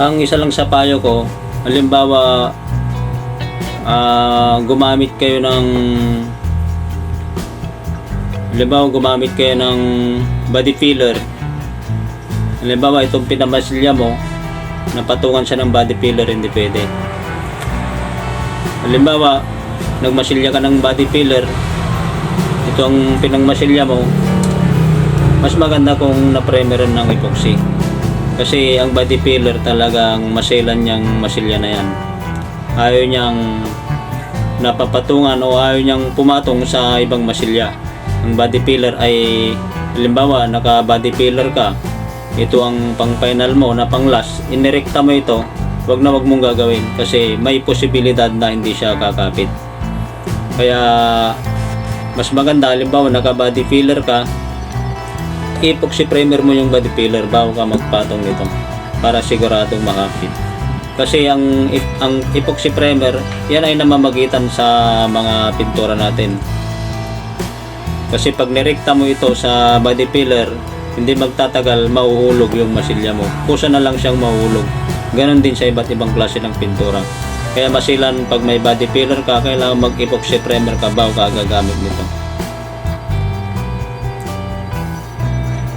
Ang isa lang sa payo ko, halimbawa, ah, gumamit kayo ng halimbawa gumamit kayo ng body filler. Halimbawa itong pinamasilya mo napatungan siya ng body filler hindi pwede. Halimbawa nagmasilya ka ng body filler itong pinangmasilya mo mas maganda kung na-primeran ng epoxy kasi ang body filler talagang maselan niyang masilya na yan. Ayaw niyang napapatungan o ayaw niyang pumatong sa ibang masilya. Ang body filler ay halimbawa naka body filler ka ito ang pang final mo na pang last inirekta mo ito wag na wag mong gagawin kasi may posibilidad na hindi siya kakapit. Kaya mas maganda halimbawa naka body filler ka epoxy primer mo yung body filler bago ka magpatong nito para siguradong makapit kasi ang ang epoxy primer yan ay namamagitan sa mga pintura natin kasi pag nirekta mo ito sa body filler, hindi magtatagal mauhulog yung masilya mo. Kusa na lang siyang mahuhulog. Ganon din sa iba't ibang klase ng pintura. Kaya masilan pag may body filler ka, kailangan mag-epoxy primer ka bago ka gagamit nito.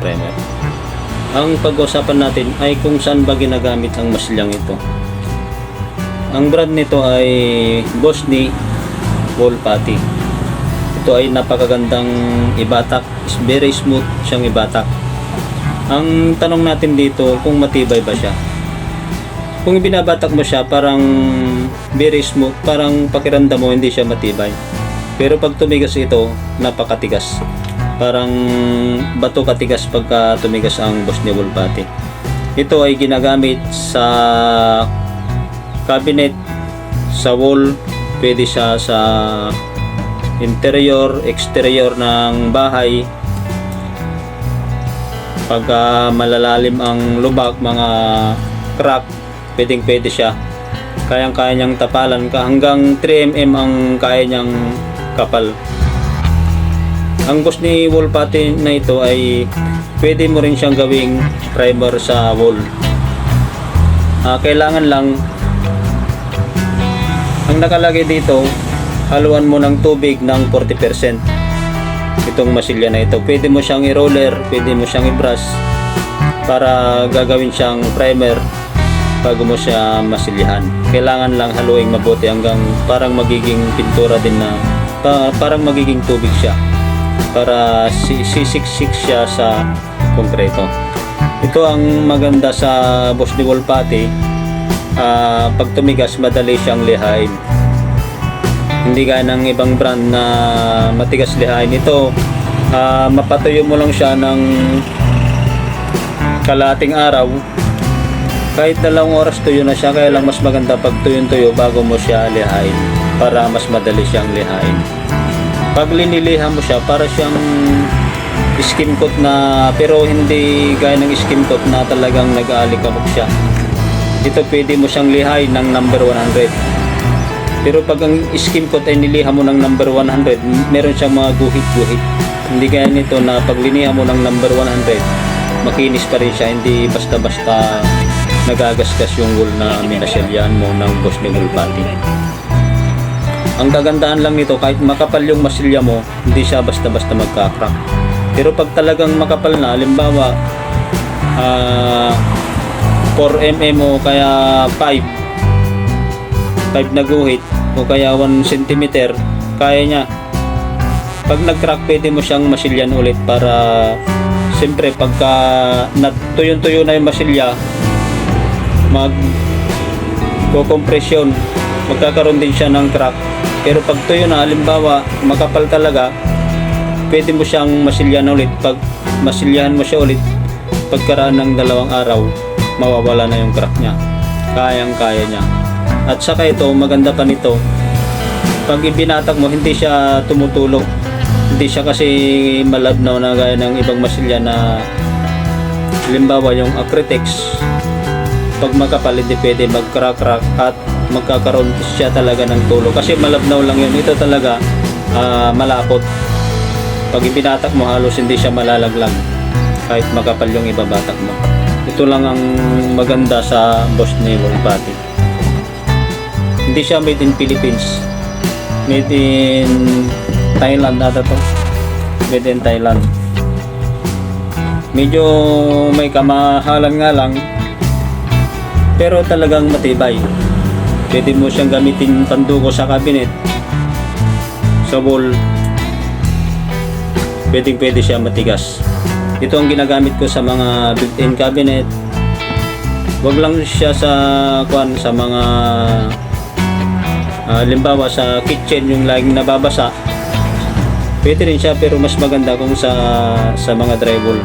Primer. Ang pag-usapan natin ay kung saan ba ginagamit ang masilyang ito. Ang brand nito ay Bosni Wall Putty. Ito ay napakagandang ibatak. Is very smooth siyang ibatak. Ang tanong natin dito kung matibay ba siya. Kung binabatak mo siya parang very smooth, parang pakiramdam mo hindi siya matibay. Pero pag tumigas ito, napakatigas. Parang bato katigas pagka tumigas ang Bosnia Putty. Ito ay ginagamit sa cabinet, sa wall, pwede siya sa interior, exterior ng bahay. Pagka malalalim ang lubak, mga crack, pwedeng pwede siya. Kayang kaya niyang tapalan hanggang 3mm ang kaya niyang kapal. Ang boss ni wall putty na ito ay pwede mo rin siyang gawing primer sa wall. Ah, kailangan lang ang nakalagay dito haluan mo ng tubig ng 40% itong masilya na ito. Pwede mo siyang i-roller pwede mo siyang i-brush para gagawin siyang primer bago mo siya masilyahan. Kailangan lang haluing mabuti hanggang parang magiging pintura din na pa- parang magiging tubig siya para si- sisiksik siya sa konkreto. Ito ang maganda sa Boss de Wall Putty ah, pag tumigas madali siyang lihain. Hindi gaya ng ibang brand na matigas lihain. Ito ah, mapatuyo mo lang siya ng kalating araw. Kahit dalawang oras tuyo na siya kaya lang mas maganda pag tuyo-tuyo bago mo siya lihain para mas madali siyang lihain pag liniliha mo siya para siyang skim coat na pero hindi gaya ng skim coat na talagang nag-aalikabok siya. Ito pwede mo siyang lihay ng number 100 pero pag ang skim coat ay niliha mo ng number 100 meron siyang mga guhit-guhit. Hindi gaya nito na pag liniha mo ng number 100 makinis pa rin siya hindi basta-basta nagagasgas yung wool na minaselyahan mo ng boss ni putty ang kagandahan lang nito kahit makapal yung masilya mo hindi siya basta-basta magka-crack pero pag talagang makapal na halimbawa ah 4mm o kaya 5 5 na guhit o kaya 1 cm kaya niya. Pag nag-crack pwede mo siyang masilyan ulit para siyempre pagka natuyon-tuyo na yung masilya mag kompresyon magkakaroon din siya ng crack pero pag tuyo na halimbawa makapal talaga pwede mo siyang masilyan ulit. Pag masilyahan mo siya ulit pagkaraan ng dalawang araw mawawala na yung crack niya. Kayang kaya niya. At saka ito maganda pa nito. Pag ibinatak mo hindi siya tumutulog hindi siya kasi malabnaw na gaya ng ibang masilya na halimbawa yung acrytex pag makapal hindi pwede mag-crack-crack at magkakaroon siya talaga ng tulo kasi malabnaw lang yun ito talaga ah, malapot pag ibinatak mo halos hindi siya malalaglag kahit makapal yung ibabatak mo Ito lang ang maganda sa boss ni Wolpati. Hindi siya made in Philippines. Made in Thailand ata to. Made in Thailand. Medyo may kamahalan nga lang. Pero talagang matibay. Pwede mo siyang gamitin panduko sa cabinet. Sa wall. Pwedeng pwede siya matigas. Ito ang ginagamit ko sa mga built-in cabinet. Wag lang siya sa kuan sa mga ah, limbawa sa kitchen yung laging nababasa. Pwede rin siya pero mas maganda kung sa sa mga drywall.